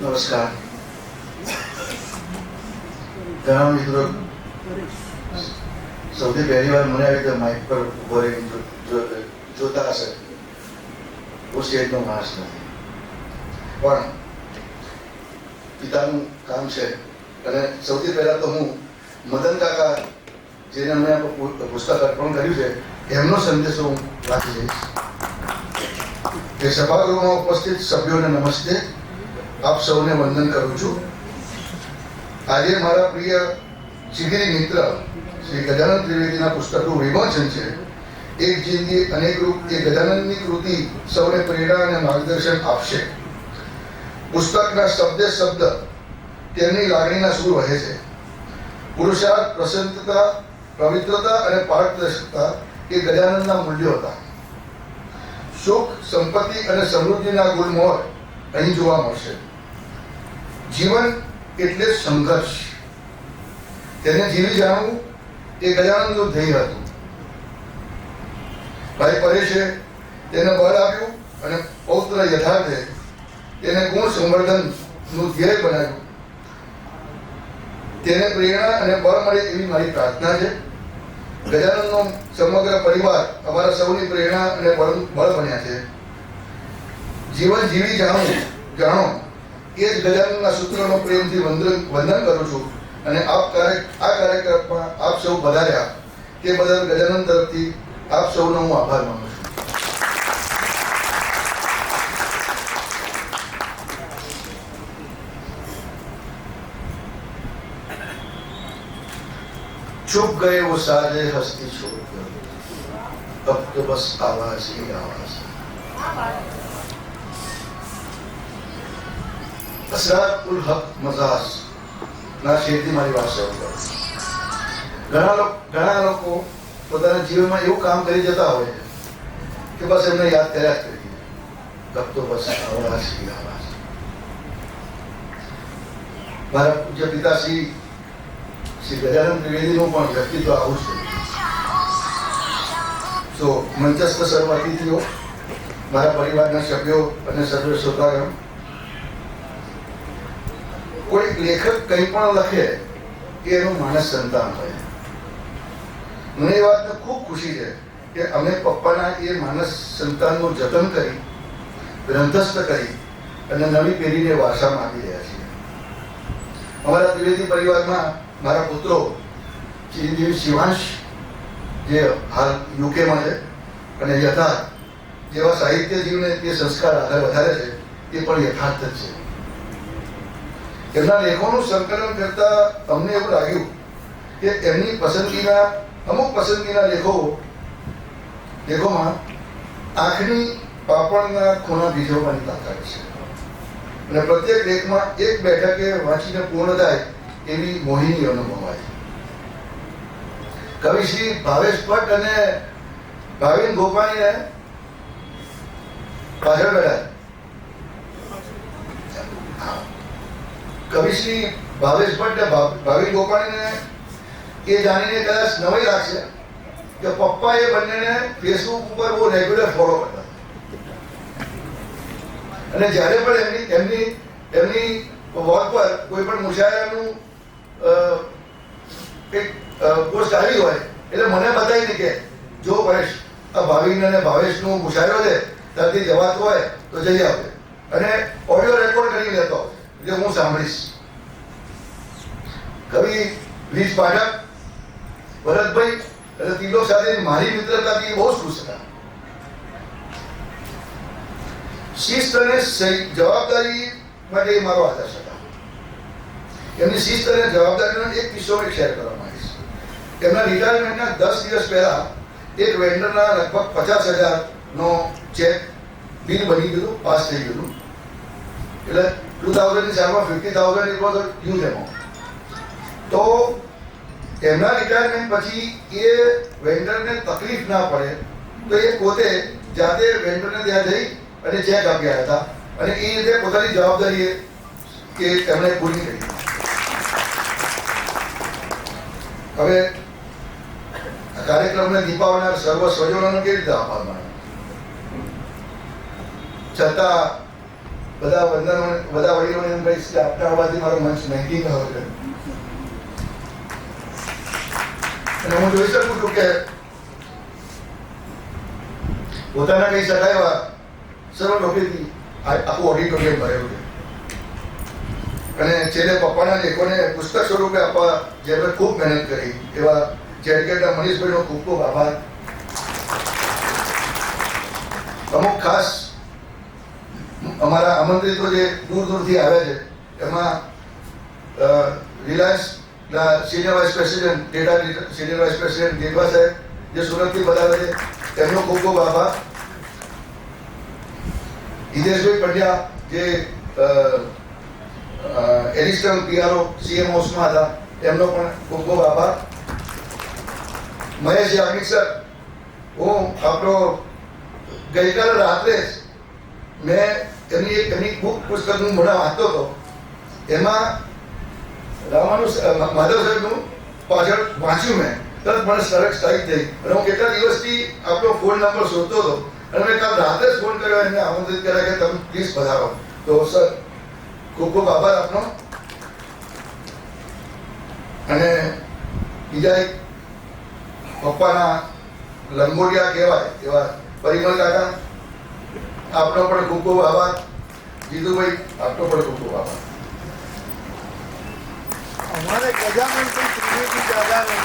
નમસ્કાર. ઘણા મિત્રો. સૌથી પહેલી વાર મને આવી રીતે માઇક પર ઊભો જોતા હશે હું સ્ટેજનો માણસ નથી. પણ પિતાનું કામ છે. અને સૌથી પહેલા તો હું મદન કાકા જેને મેં પુસ્તક અર્પણ કર્યું છે, એમનો સંદેશો હું રાખી જઈશ કે સભાગૃહમાં ઉપસ્થિત સભ્યોને નમસ્તે. આપ સૌને વંદન કરું છું. આજે મારા પ્રિય શિખરી મિત્ર, શ્રી ગજાનંદ ત્રિવેદીના પુસ્તકનું વિમોચન છે. એક જિંદગી અનેક રૂપ, એ ગજાનંદની કૃતિ સૌને પ્રેરણા અને માર્ગદર્શન આપશે. પુસ્તકના શબ્દે શબ્દ તેમની લાગણીના સૂર વહે છે. પુરુષાર્થ, પ્રસન્નતા, પવિત્રતા અને પારદર્શકતા એ ગજાનંદના મૂલ્યો હતા. સુખ, સંપત્તિ અને સમૃદ્ધિના ગુલમોહર અહીં જોવા મળશે. જીવન એટલે સંઘર્ષ. તેને જીવી જાણવું એ ગજાનંદનું ધ્યેય હતું. ભાઈ પરેશે તેને બળ આપ્યું અને પૌત્ર યથાર્થે તેને ગુણ સંવર્ધનનું ધ્યેય બનાવ્યું. તેને પ્રેરણા અને બળ મળે એવી મારી પ્રાર્થના છે. ગજાનંદનો સમગ્ર પરિવાર અમારા સૌની પ્રેરણા અને બળ બળ બન્યા છે. જીવન જીવી જાણવું, જાણો એ જ ગજાનંદના સૂત્રનો પ્રેમથી વંદન વંદન કરું છું અને આપ કાર્ય આ કાર્યક્રમમાં આપ સૌ વધાર્યા તે બદલ ગજાનંદ તરફથી આપ સૌનો હું આભાર માનું છું चुप गए वो सारे हस्ती छोड़कर अब तो बस आवाज ही आवाज અસરાત ઉલ હક મઝાસ ના શેરથી મારી વાત કરું. ઘણા ઘણા લોકો પોતાના જીવનમાં એવું કામ કરી જતા હોય છે કે બસ એમને યાદ કર્યા જ કરી ગપતો બસ આવાજ ही મારા પૂજ્ય પિતાશ્રી શ્રી ગજાનંદ ત્રિવેદીનું પણ વ્યક્તિત્વ આવું છે. તો મંચસ્થ સર્વ અતિથિઓ મારા પરિવારના સભ્યો અને સર્વે શ્રોતાગણ કોઈ લેખક કંઈ પણ લખે, એનું માણસ સંતાન હોય મને એ વાતને ખૂબ ખુશી છે કે અમે પપ્પાના એ માણસ સંતાનનું જતન કરી, ગ્રંથસ્થ કરી અને નવી પેઢીને વારસામાં આપી રહ્યા છીએ. અમારા ત્રિવેદી પરિવારમાં મારા પુત્રો, ચિરંજીવી શિવાંશ, જે હાલ યુકેમાં છે, અને યથાર્થ જેવા સાહિત્ય જીવને તે સંસ્કાર આગળ વધારે છે, એ પણ યથાર્થ જ છે. એમના લેખોનું સંકલન કરતા અમને એવું લાગ્યું કે એમની પસંદગીના, અમુક પસંદગીના લેખો, લેખોમાં આંખની પાપણના ખૂણા ભીજવવાની તાકાત છે. અને પ્રત્યેક લેખમાં એક બેઠકે વાંચીને પૂર્ણ થાય એવી મોહિની અનુભવાય કવિ શ્રી ભાવેશ ભટ્ટ અને ભાવિન ગોપાણીને પાછળ બેઠા કવિ શ્રી ભાવેશ ભટ્ટ અને ભા- ભાવિન ગોપાણીને એ જાણીને કદાચ નવાઈ લાગશે કે પપ્પા એ બંનેને ફેસબુક ઉપર બહુ રેગ્યુલર ફોલો કરતા અને જ્યારે પણ એમની એમની એમની વોલ પર કોઈ પણ મુશાયરાનું એક પોસ્ટ આવી હોય, એટલે મને બતાવી દે કે જો પરેશ આ ભાવિન અને ભાવેશનું મુશાયરો છે, ત્યાંથી જવાતું હોય તો જઈ આવજે. અને ઓડિયો રેકોર્ડ કરી લેતો એટલે હું સાંભળીશ. કવિ વીસ પાઠક, ભરતભાઈ અને તિલો સાથે મારી મિત્રતાથી બહુ ખુશ હતા. શિસ્ત અને જવાબદારી માટે મારો આદર્શ હતા. એમની શિસ્ત અને જવાબદારીનો એક કિસ્સો શેર કરવા માંગીશ. એમના રિટાયરમેન્ટના દસ દિવસ પહેલા એક વેન્ડરના લગભગ પચાસ હજારનો ચેક બિલ બની ગયું, પાસ થઈ ગયું. એટલે ટુ થાઉઝન્ડની સાલમાં ફિફ્ટી થાઉઝન્ડ એમના રિટાયરમેન્ટ પછી તકલીફ ના પડે, તો એ પોતે જાતે વેન્ડરને ત્યાં જઈ અને ચેક આપ્યા હતા. અને એ રીતે પોતાની જવાબદારી કે એમણે પૂરી કરી. હવે કાર્યક્રમને દીપાવનાર સર્વ સ્વજનોને કેવી રીતે આભાર માનો છતાં બધા વંદન બધા વડીલોને એમ કહીશ કે આપના અવાજથી મારો મંચ મહેકી ન છે અને હું જોઈ શકું છું કે પોતાના કહી શકાય એવા સર્વ લોકોથી આખું ઓડિટોરિયમ ભરેલું છે. અને છેલ્લે પપ્પાના લેખોને પુસ્તક સ્વરૂપે આપવા જેમણે ખૂબ મહેનત કરી, એવા ચેરિકેટના મનીષભાઈનો ખૂબ ખૂબ આભાર. અમુક ખાસ અમારા આમંત્રિતો જે દૂર દૂરથી આવે છે, એમાં રિલાયન્સના senior vice president, data senior vice president Deva સાહેબ, જે સુરતથી બધા છે તેમનો ખૂબ ખૂબ આભાર. હિતેશભાઈ પંડ્યા જે એડિશનલ પીઆરઓ સીએમ હાઉસમાં હતા તેમનો પણ ખૂબ ખૂબ આભાર. મહેશ યાજ્ઞિક સર, હું આપણો ગઈકાલ રાત્રે મેં એમની એક એમની બુક પુસ્તક હું મોઢા વાંચતો હતો. એમાં રામાનુ માધવ સાહેબનું પાછળ વાંચ્યું મેં. તરત મને સરસ સ્ટ્રાઇક થઈ. અને હું કેટલા દિવસથી આપણો ફોન નંબર શોધતો હતો. અને મેં કાલ રાત્રે જ ફોન કર્યો એને આમંત્રિત કર્યા કે તમે પ્લીઝ પધારો. તો સર, ખૂબ ખૂબ આભાર આપનો. અને બીજા એક પપ્પાના લંગોટિયા કહેવાય, એવા પરિમલ કાકા. આપનો પણ ખૂબ ખૂબ આભાર. જીતુભાઈ, આપનો પણ ખૂબ ખૂબ આભાર. અમારે ગજાનંદ ત્રિવેદી દાદાને